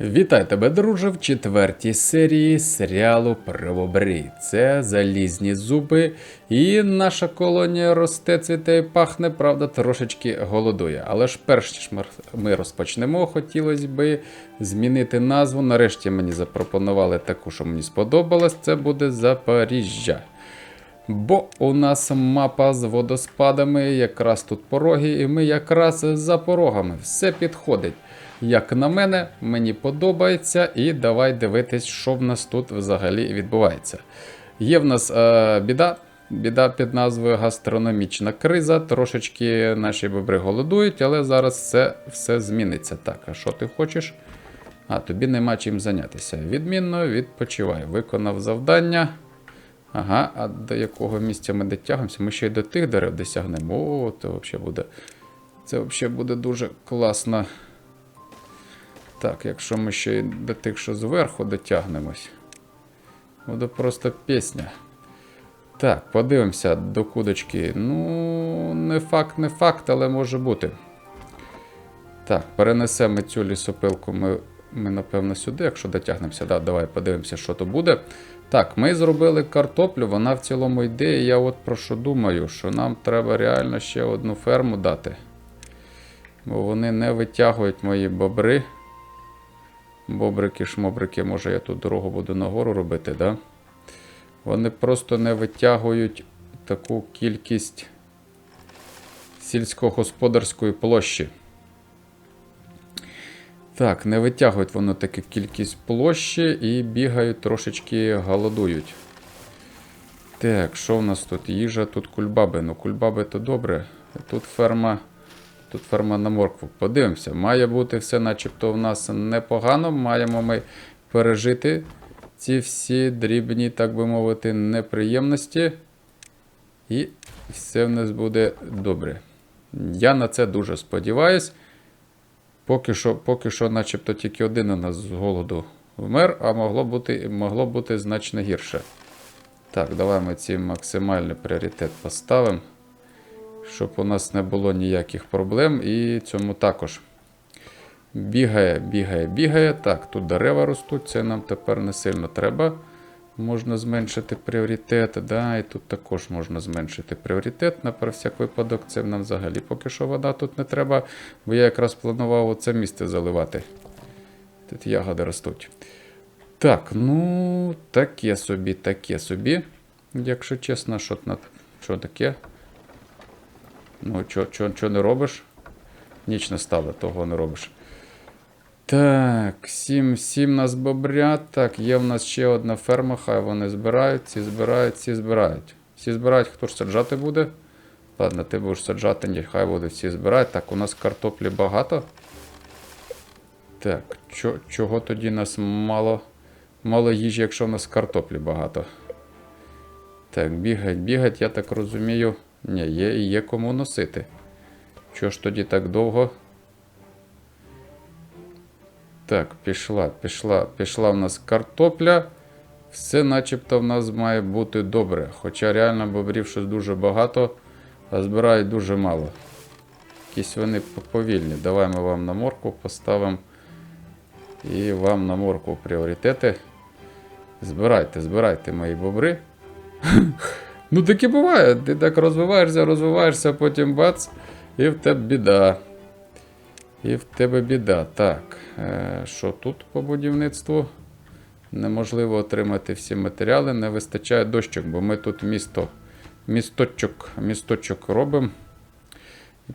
Вітаю тебе, друже, в четвертій серії серіалу Правобрій. Це залізні зуби, і наша колонія росте, цвіте і пахне, правда, трошечки голодує. Але ж перш ніж ми- розпочнемо, хотілося би змінити назву. Нарешті мені запропонували таку, що мені сподобалось. Це буде Запоріжжя. Бо у нас мапа з водоспадами, якраз тут пороги, і ми якраз за порогами. Все підходить. Як на мене, мені подобається, і давай дивитись, що в нас тут взагалі відбувається. Є в нас е, біда. Біда під назвою гастрономічна криза. Трошечки наші бобри голодують, але зараз це все зміниться. Так, а що ти хочеш? А, тобі нема чим зайнятися. Відмінно, відпочивай. Виконав завдання. Ага, а до якого місця ми дотягнемося? Ми ще й до тих дерев досягнемо. О, це взагалі буде. Це взагалі буде дуже класно. Так, якщо ми ще й до тих, що зверху дотягнемось. Буде просто пісня. Так, подивимося до кудочки. Ну, не факт, не факт, але може бути. Так, перенесемо цю лісопилку ми, ми напевно, сюди, якщо дотягнемося. Да, давай подивимося, що то буде. Так, ми зробили картоплю, вона в цілому йде. І я от про що думаю, що нам треба реально ще одну ферму дати. Бо вони не витягують мої бобри. Бобрики, шмобрики, може я тут дорогу буду нагору робити, да? Вони просто не витягують таку кількість сільськогосподарської площі. Так, не витягують воно таку кількість площі і бігають трошечки голодують. Так, що в нас тут? Їжа, тут кульбаби. Ну, кульбаби то добре. Тут ферма. Тут ферма на моркву. Подивимося, має бути все начебто в нас непогано. Маємо ми пережити ці всі дрібні, так би мовити, неприємності. І все в нас буде добре. Я на це дуже сподіваюсь. Поки що, поки що, начебто, тільки один у нас з голоду вмер, а могло бути, могло бути значно гірше. Так, давай ми ці максимальний пріоритет поставимо, щоб у нас не було ніяких проблем. І цьому також. Бігає, бігає, бігає. Так, тут дерева ростуть, це нам тепер не сильно треба. Можна зменшити пріоритет. Да, і тут також можна зменшити пріоритет. На всяк випадок, це нам взагалі поки що вода тут не треба, бо я якраз планував оце місце заливати. Тут ягоди ростуть. Так, ну, таке собі, таке собі. Якщо чесно, що, що таке? Ну, що не робиш? Ніч не стало, того не робиш. Так, сім, сім нас бобрят. Так, є в нас ще одна ферма, хай вони збирають, ці збирають, ці збирають. Всі збирають, хто ж саджати буде? Ладно, ти будеш саджати, ні, хай буде всі збирають. Так, у нас картоплі багато. Так, чо, чого тоді нас мало, мало їжі, якщо в нас картоплі багато? Так, бігать, бігать, я так розумію. Ні, є є кому носити. Чого ж тоді так довго? Так, пішла, пішла, пішла в нас картопля. Все начебто в нас має бути добре. Хоча реально бобрів щось дуже багато, а збирають дуже мало. Якісь вони повільні. Давай ми вам на морку поставимо. І вам на морку пріоритети. Збирайте, збирайте мої бобри. Ну таке буває. Ти так розвиваєшся, розвиваєшся, потім бац, і в тебе біда. І в тебе біда. Так, е, що тут по будівництву? Неможливо отримати всі матеріали, не вистачає дощок, бо ми тут місто, місточок, місточок робимо.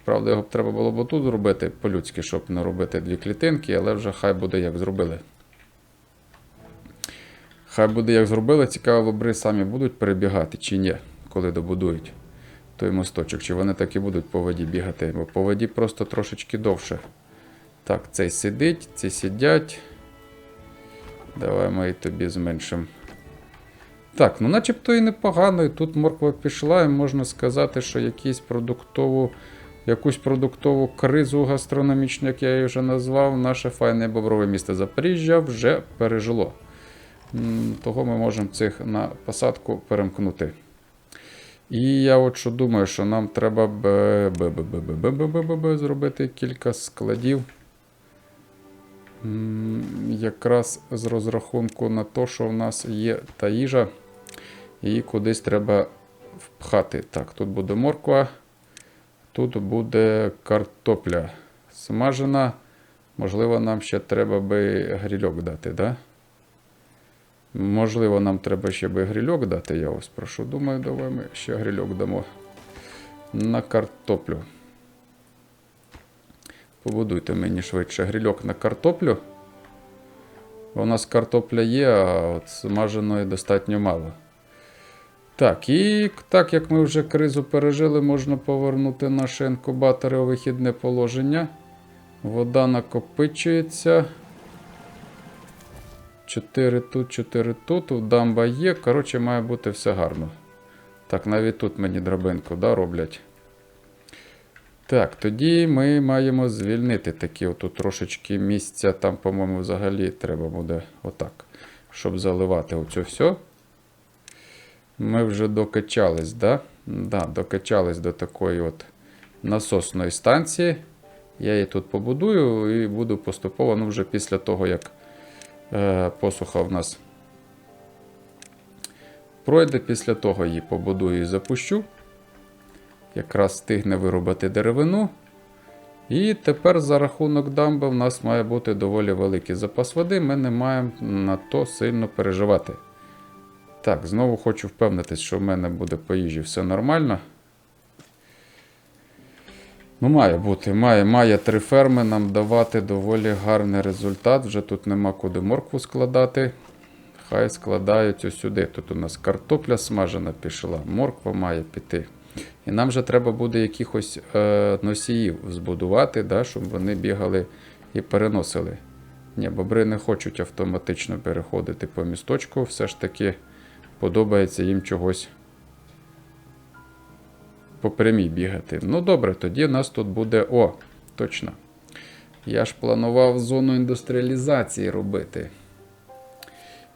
Правда, його б треба було б тут зробити по-людськи, щоб не робити дві клітинки, але вже хай буде як зробили. Хай буде як зробили, цікаво, бобри самі будуть перебігати чи ні, коли добудують той мосточок. Чи вони так і будуть по воді бігати, бо по воді просто трошечки довше. Так, цей сидить, ці сидять. Давай ми і тобі зменшимо. Так, ну начебто і непогано. І тут морква пішла, і можна сказати, що якісь продуктову, якусь продуктову кризу гастрономічну, як я її вже назвав, наше файне боброве місто Запоріжжя вже пережило. Того ми можемо цих на посадку перемкнути. І я от що думаю, що нам треба зробити кілька складів. Якраз з розрахунку на те, що в нас є та їжа, і кудись треба впхати. Так, тут буде морква, тут буде картопля смажена. Можливо, нам ще треба би грільок дати. Да? Можливо, нам треба ще би грильок дати, я вас прошу. Думаю, давай ми ще грильок дамо на картоплю. Побудуйте мені швидше грильок на картоплю. У нас картопля є, а от смаженої достатньо мало. Так, і так як ми вже кризу пережили, можна повернути наші інкубатори у вихідне положення. Вода накопичується. 4 тут, 4 тут. Дамба є. Коротше, має бути все гарно. Так, навіть тут мені драбинку да, роблять. Так, тоді ми маємо звільнити такі отут трошечки місця. Там, по-моєму, взагалі треба буде отак, щоб заливати оце все. Ми вже докачались, да? Да, докачались до такої от насосної станції. Я її тут побудую і буду поступово, ну вже після того, як посуха в нас пройде, після того її побудую і запущу. Якраз встигне вирубати деревину. І тепер за рахунок дамби в нас має бути доволі великий запас води. Ми не маємо на то сильно переживати. Так, знову хочу впевнитись, що в мене буде по їжі все нормально. Ну, має бути, має, має три ферми нам давати доволі гарний результат. Вже тут нема куди моркву складати. Хай складають сюди. Тут у нас картопля смажена пішла, морква має піти. І нам же треба буде якихось е, носіїв збудувати, да, щоб вони бігали і переносили. Ні, бобри не хочуть автоматично переходити по місточку, все ж таки подобається їм чогось по прямій бігати. Ну добре, тоді у нас тут буде. О, точно. Я ж планував зону індустріалізації робити.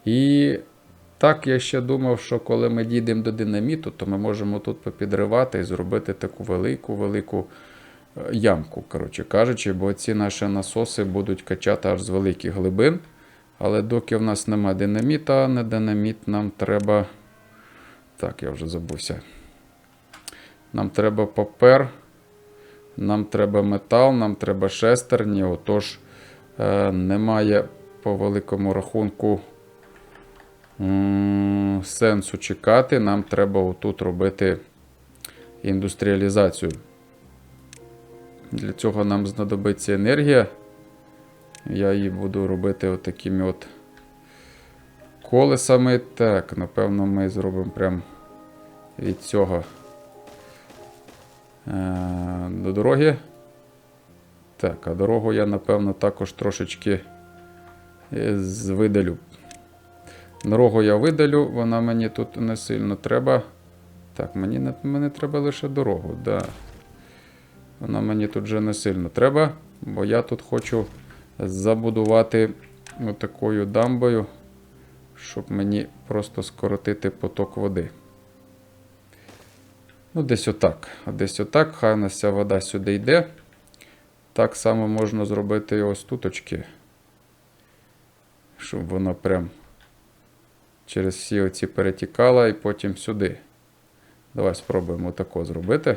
І так я ще думав, що коли ми дійдемо до динаміту, то ми можемо тут попідривати і зробити таку велику-велику е, ямку, коротше кажучи, бо ці наші насоси будуть качати аж з великих глибин. Але доки в нас нема динаміта, не динаміт, нам треба. Так, я вже забувся. Нам треба папер, нам треба метал, нам треба шестерні. Отож, е, немає по великому рахунку сенсу чекати. Нам треба отут робити індустріалізацію. Для цього нам знадобиться енергія. Я її буду робити отакими от колесами. Так, напевно, ми зробимо прям від цього до дороги. Так, а дорогу я, напевно, також трошечки е, видалю. Дорогу я видалю, вона мені тут не сильно треба. Так, мені не, мені треба лише дорогу, да. Вона мені тут вже не сильно треба, бо я тут хочу забудувати отакою дамбою, щоб мені просто скоротити поток води. Ну, десь отак. Десь отак, хай у нас ця вода сюди йде. Так само можна зробити і ось туточки, щоб вона прям через всі оці перетікала і потім сюди. Давай спробуємо тако зробити.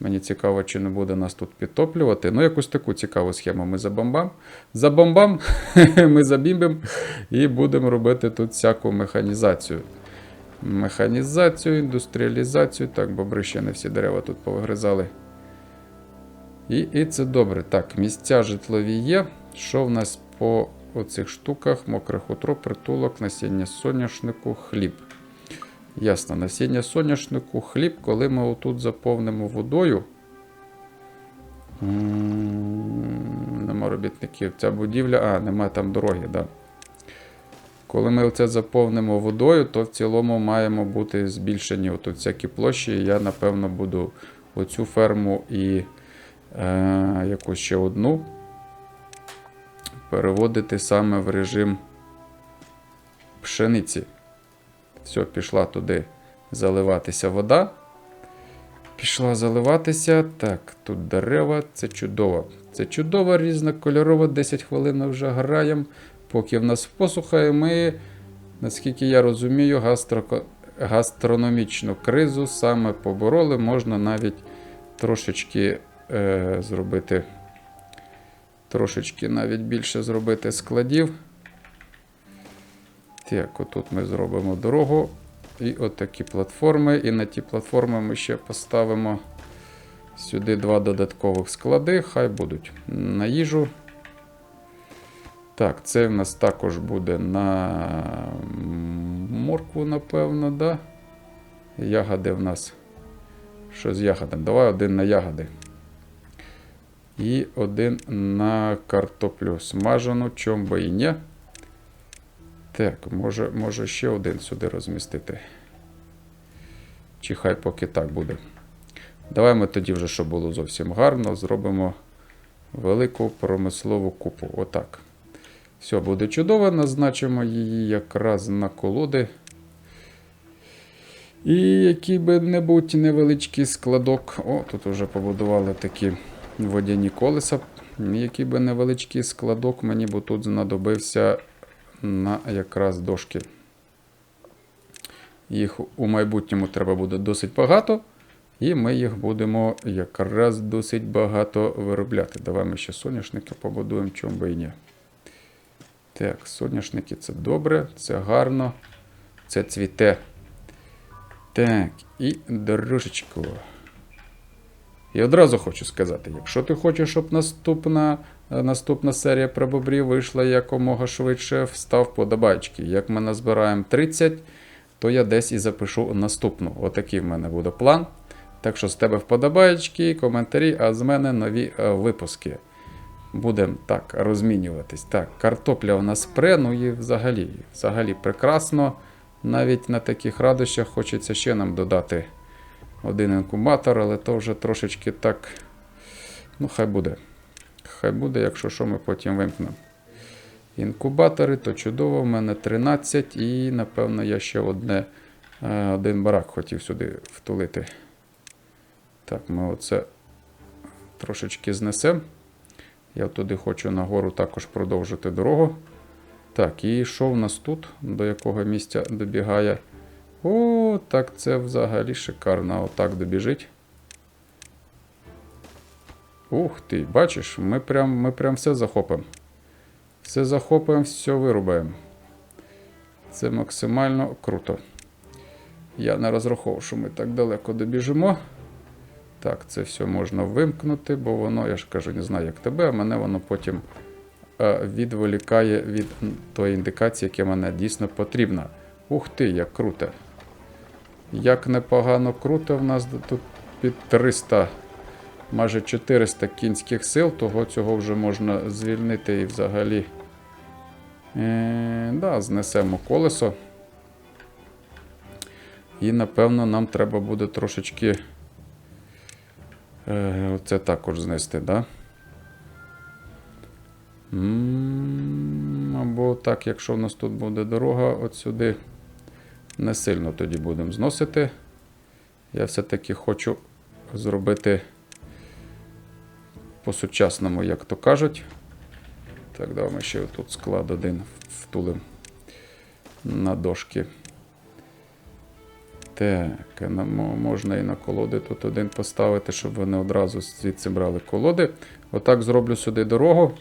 Мені цікаво, чи не буде нас тут підтоплювати. Ну, якусь таку цікаву схему ми забомбам. Забомбам, ми забімбим і будемо робити тут всяку механізацію. Механізацію, індустріалізацію. Так, бобри ще не всі дерева тут повигризали. І, і це добре. Так, місця житлові є. Що в нас по оцих штуках? Мокре хутро, притулок, насіння соняшнику, хліб. Ясно, насіння соняшнику, хліб, коли ми отут заповнимо водою. Нема робітників. Ця будівля, а, нема там дороги, да. Коли ми це заповнимо водою, то в цілому маємо бути збільшені отут всякі площі. Я, напевно, буду оцю ферму і е, якусь ще одну переводити саме в режим пшениці. Все, пішла туди заливатися вода. пішла заливатися. Так, тут дерева, це чудово. Це чудово, різнокольорово, 10 хвилин вже граємо. Поки в нас посуха, і ми, наскільки я розумію, гастроко- гастрономічну кризу саме побороли. Можна навіть трошечки е, зробити. Трошечки навіть більше зробити складів. Так, отут ми зробимо дорогу. І отакі платформи. І на ті платформи ми ще поставимо сюди два додаткових склади. Хай будуть на їжу. Так, це в нас також буде на моркву, напевно, да? Ягоди в нас. Що з ягодами? Давай один на ягоди. І один на картоплю смажену, чом би і ні. Так, може, може ще один сюди розмістити. Чи хай поки так буде. Давай ми тоді вже, щоб було зовсім гарно, зробимо велику промислову купу. Отак. Все, буде чудово, назначимо її якраз на колоди. І який-небудь невеличкий складок. О, тут вже побудували такі водяні колеса. Який би невеличкий складок мені бо тут знадобився на якраз дошки. Їх у майбутньому треба буде досить багато, і ми їх будемо якраз досить багато виробляти. Давай ми ще соняшники побудуємо, чому би і ні. Так, соняшники це добре, це гарно, це цвіте. Так, і дорожечку. І одразу хочу сказати: якщо ти хочеш, щоб наступна, е, наступна серія про бобрів вийшла якомога швидше, встав подобайки. Як ми назбираємо 30, то я десь і запишу наступну. Отакий в мене буде план. Так що з тебе вподобаєчки, коментарі, а з мене нові е, випуски. Будемо так розмінюватись. Так, картопля у нас пре, ну і взагалі, взагалі прекрасно. Навіть на таких радощах хочеться ще нам додати один інкубатор, але то вже трошечки так. Ну, хай буде. Хай буде, якщо що, ми потім вимкнемо. Інкубатори, то чудово, в мене 13 і, напевно, я ще одне, е, один барак хотів сюди втулити. Так, ми оце трошечки знесемо. Я туди хочу нагору також продовжити дорогу. Так, і що в нас тут? До якого місця добігає? О, так це взагалі шикарно. Отак добіжить. Ух ти, бачиш, ми прям, ми прям все захопимо. Все захопимо, все вирубаємо. Це максимально круто. Я не розраховував, що ми так далеко добіжимо. Так, це все можна вимкнути, бо воно, я ж кажу, не знаю, як тебе, а мене воно потім е, відволікає від тої індикації, яка мене дійсно потрібна. Ух ти, як круто. Як непогано круто, в нас тут під 300, майже 400 кінських сил, того цього вже можна звільнити і взагалі. Е, да, знесемо колесо. І напевно нам треба буде трошечки. Е, Це також знести, да? Або так, якщо в нас тут буде дорога от сюди, не сильно тоді будемо зносити. Я все-таки хочу зробити по-сучасному, як то кажуть. Так, давай ми ще тут склад один втулим на дошки. Так, можна і на колоди тут один поставити, щоб вони одразу звідси брали колоди. Отак зроблю сюди дорогу.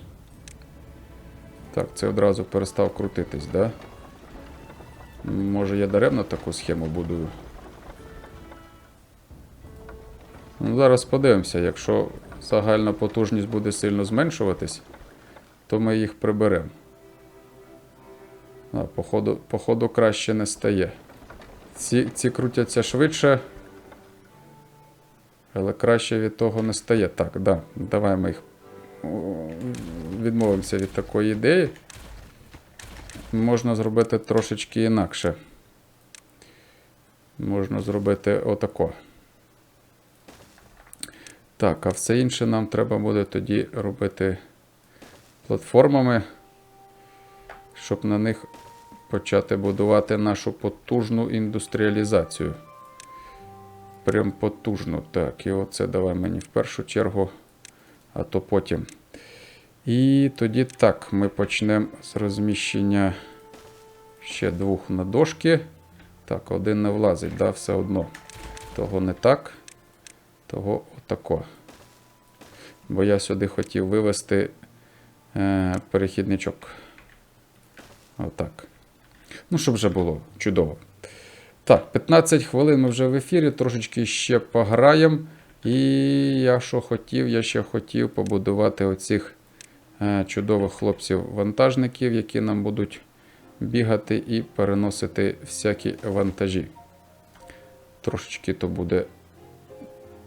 Так, це одразу перестав крутитись, да? Може я даремно таку схему будую. Ну, зараз подивимося, якщо загальна потужність буде сильно зменшуватись, то ми їх приберемо. Походу, походу краще не стає. Ці, ці крутяться швидше. Але краще від того не стає. Так, да, давай ми їх відмовимося від такої ідеї. Можна зробити трошечки інакше. Можна зробити отако. Так, а все інше нам треба буде тоді робити платформами, щоб на них почати будувати нашу потужну індустріалізацію. прям потужно. Так, і оце давай мені в першу чергу, а то потім. І тоді так, ми почнемо з розміщення ще двох на дошки. Так, один не влазить, да, все одно. Того не так, того отако. Бо я сюди хотів вивести е, перехідничок. Отак. Ну, щоб вже було чудово. Так, 15 хвилин ми вже в ефірі, трошечки ще пограємо. І я що хотів, я ще хотів побудувати оцих е, чудових хлопців-вантажників, які нам будуть бігати і переносити всякі вантажі. Трошечки то буде,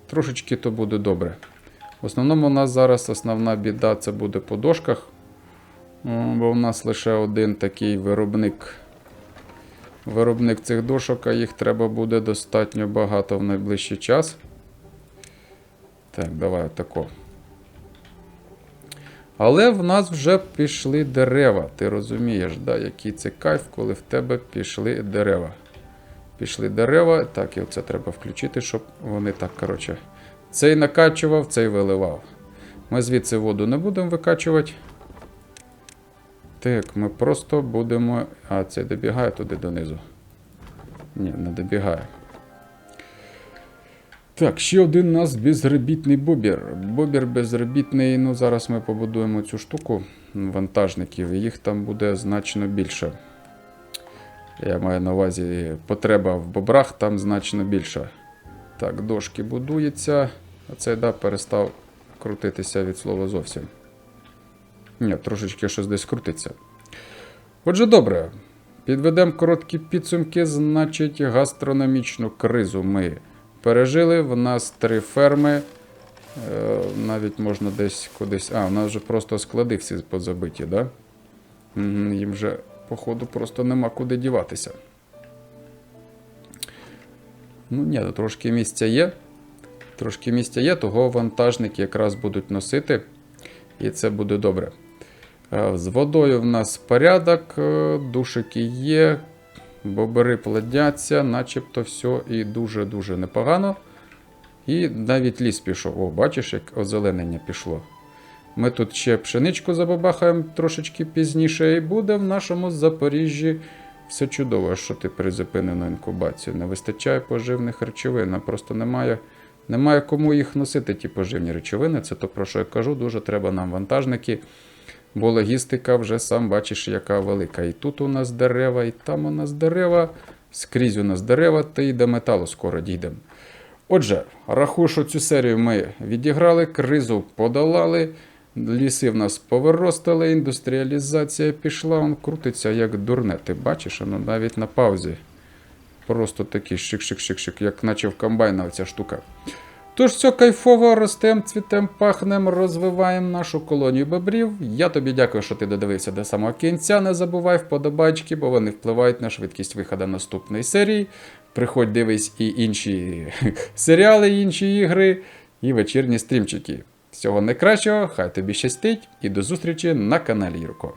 трошечки то буде добре. В основному у нас зараз основна біда це буде по дошках. Бо в нас лише один такий виробник. Виробник цих дошок, а їх треба буде достатньо багато в найближчий час. Так, давай отако. Але в нас вже пішли дерева. Ти розумієш, да, який це кайф, коли в тебе пішли дерева. Пішли дерева. Так, і оце треба включити, щоб вони так, коротше. Цей накачував, цей виливав. Ми звідси воду не будемо викачувати. Так, ми просто будемо. А, цей добігає туди донизу. Ні, не добігає. Так, ще один у нас безробітний бобір. Бобір безробітний. Ну, зараз ми побудуємо цю штуку вантажників, і їх там буде значно більше. Я маю на увазі потреба в бобрах там значно більша. Так, дошки будується. А цей да, перестав крутитися від слова зовсім. Ні, трошечки щось десь крутиться. Отже, добре. Підведемо короткі підсумки, значить, гастрономічну кризу ми пережили. В нас три ферми. Е, навіть можна десь кудись. А, у нас вже просто склади всі позабиті, да? Їм вже, походу, просто нема куди діватися. Ну, ні, ну, трошки місця є. Трошки місця є, того вантажники якраз будуть носити. І це буде добре. Е, З водою в нас порядок, е, душики є, бобри плодяться, начебто все і дуже-дуже непогано. І навіть ліс пішов. О, бачиш, як озеленення пішло. Ми тут ще пшеничку забабахаємо трошечки пізніше, і буде в нашому Запоріжжі все чудово, що ти призупинив на інкубацію. Не вистачає поживних речовин, а просто немає, немає кому їх носити, ті поживні речовини. Це то, про що я кажу, дуже треба нам вантажники. Бо логістика вже сам бачиш, яка велика. І тут у нас дерева, і там у нас дерева, скрізь у нас дерева, та й до металу скоро дійдемо. Отже, рахую, що цю серію ми відіграли, кризу подолали, ліси в нас повиростали, індустріалізація пішла, он крутиться як дурне. Ти бачиш, воно навіть на паузі. Просто такий шик-шик-шик-шик, як наче в комбайна ця штука. Тож все кайфово, ростем, цвітем, пахнем, розвиваємо нашу колонію бобрів. Я тобі дякую, що ти додивився до самого кінця. Не забувай вподобайки, бо вони впливають на швидкість виходу наступної серії. Приходь, дивись і інші серіали, інші ігри, і вечірні стрімчики. Всього найкращого, хай тобі щастить, і до зустрічі на каналі Юрко.